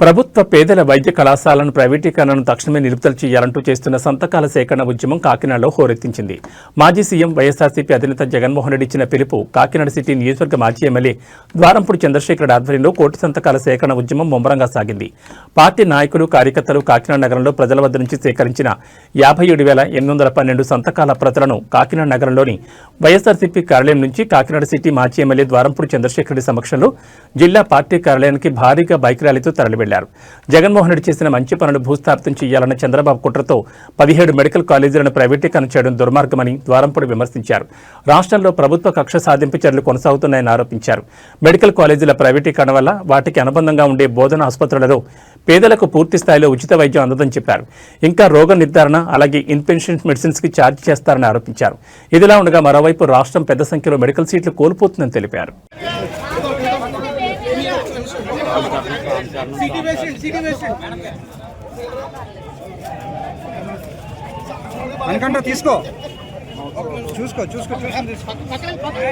ప్రభుత్వ పేదల వైద్య కళాశాలను ప్రైవేటీకరణను తక్షణమే నిలుపుదల చేయాలంటూ చేస్తున్న సంతకాల సేకరణ ఉద్యమం కాకినాడలో హోరెత్తించింది. మాజీ సీఎం వైఎస్ఆర్సీపీ అధినేత జగన్మోహన్ రెడ్డి ఇచ్చిన పిలుపు కాకినాడ సిటీ నియోజకవర్గ మాజీ ఎమ్మెల్యే ద్వారంపూడి చంద్రశేఖర్ ఆధ్వర్యంలో కోటి సంతకాల సేకరణ ఉద్యమం ముమ్మరంగా సాగింది. పార్టీ నాయకులు కార్యకర్తలు కాకినాడ నగరంలో ప్రజల వద్ద నుంచి సేకరించిన యాభై ఏడు వేల ఎనిమిది వందల పన్నెండు సంతకాల ప్రతులను కాకినాడ నగరంలోని వైఎస్ఆర్సీపీ కార్యాలయం నుంచి కాకినాడ సిటీ మాజీ ఎమ్మెల్యే ద్వారంపూడి చంద్రశేఖర్ రెడ్డి సమక్షంలో జిల్లా పార్టీ కార్యాలయానికి భారీగా బైక్ ర్యాలీతో వెళ్ళారు. జగన్మోహన్ రెడ్డి చేసిన మంచి పనులు భూస్థాపితం చేయాలన్న చంద్రబాబు కుట్రతో పదిహేడు మెడికల్ కాలేజీలను ప్రైవేటీకరణ చేయడం దుర్మార్గమని ద్వారంపూడి విమర్శించారు. రాష్ట్రంలో ప్రభుత్వ కక్ష సాధింపు చర్యలు కొనసాగుతున్నాయని ఆరోపించారు. మెడికల్ కాలేజీల ప్రైవేటీకరణ వల్ల వాటికి అనుబంధంగా ఉండే బోధన ఆసుపత్రులలో పేదలకు పూర్తి స్థాయిలో ఉచిత వైద్యం అందదని చెప్పారు. ఇంకా రోగ నిర్ధారణ అలాగే ఇన్పెన్షన్ మెడిసిన్స్కి ఛార్జ్ చేస్తారని ఆరోపించారు. ఇదిలా ఉండగా మరోవైపు రాష్ట్రం పెద్ద సంఖ్యలో మెడికల్ సీట్లు కోల్పోతుందని తెలిపారు. మనకంటే తీసుకో. చూసుకో చూసుకో చూసుకొని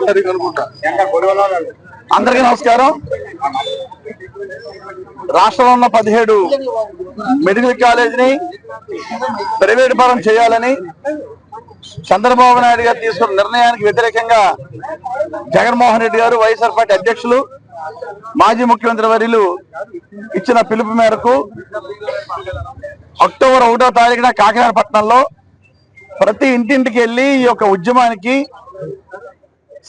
తారీఖు అనుకుంటా అందరికీ నమస్కారం. రాష్ట్రంలో ఉన్న పదిహేడు మెడికల్ కాలేజీని ప్రైవేట్ పరం చేయాలని చంద్రబాబు నాయుడు గారు తీసుకున్న నిర్ణయానికి వ్యతిరేకంగా జగన్మోహన్ రెడ్డి గారు వైఎస్ఆర్ పార్టీ అధ్యక్షులు మాజీ ముఖ్యమంత్రి వర్యులు ఇచ్చిన పిలుపు మేరకు అక్టోబర్ ఒకటో తారీఖున కాకినాడ పట్టణంలో ప్రతి ఇంటింటికి వెళ్ళి ఈ యొక్క ఉద్యమానికి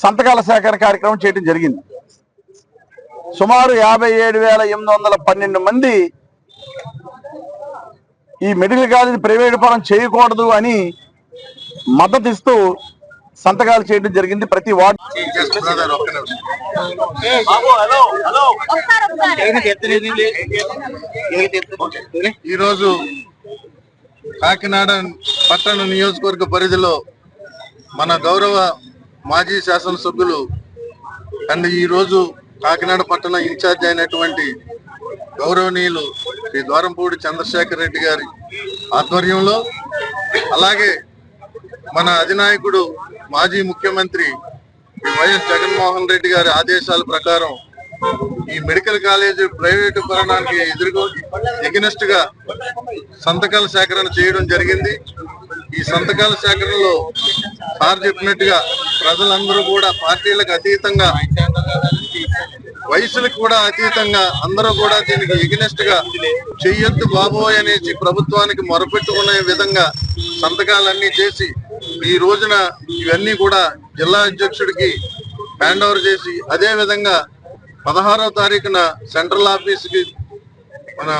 సంతకాల సేకరణ కార్యక్రమం చేయడం జరిగింది. సుమారు యాభై ఏడు వేల ఎనిమిది వందల పన్నెండు మంది ఈ మెడికల్ కాలేజ్ ప్రైవేట్ పరం చేయకూడదు అని మద్దతు ఇస్తూ సంతకాలు చేయడం జరిగింది. ప్రతి వార్డు ఈరోజు కాకినాడ పట్టణ నియోజకవర్గ పరిధిలో మన గౌరవ మాజీ శాసనసభ్యులు అండ్ ఈరోజు కాకినాడ పట్టణ ఇన్ఛార్జ్ అయినటువంటి గౌరవనీయులు శ్రీ ద్వారంపూడి చంద్రశేఖర్ రెడ్డి గారి ఆధ్వర్యంలో అలాగే మన అధినాయకుడు మాజీ ముఖ్యమంత్రి వైఎస్ జగన్మోహన్ రెడ్డి గారి ఆదేశాల ప్రకారం ఈ మెడికల్ కాలేజీ ప్రైవేటు పరణానికి ఎదురుగో ఎగినెస్ట్గా సంతకాల సేకరణ చేయడం జరిగింది. ఈ సంతకాల సేకరణలో సార్ చెప్పినట్టుగా ప్రజలందరూ కూడా పార్టీలకు అతీతంగా వయసులకు కూడా అతీతంగా అందరూ కూడా దీనికి ఎగనెస్ట్గా చెయ్యొద్దు బాబోయ్ అనేసి ప్రభుత్వానికి మొరపెట్టుకునే విధంగా సంతకాలన్నీ చేసి ఈ రోజున ఇవన్నీ కూడా జిల్లా అధ్యక్షుడికి హ్యాండ్ ఓవర్ చేసి అదే విధంగా పదహారవ తారీఖున సెంట్రల్ ఆఫీస్కి మన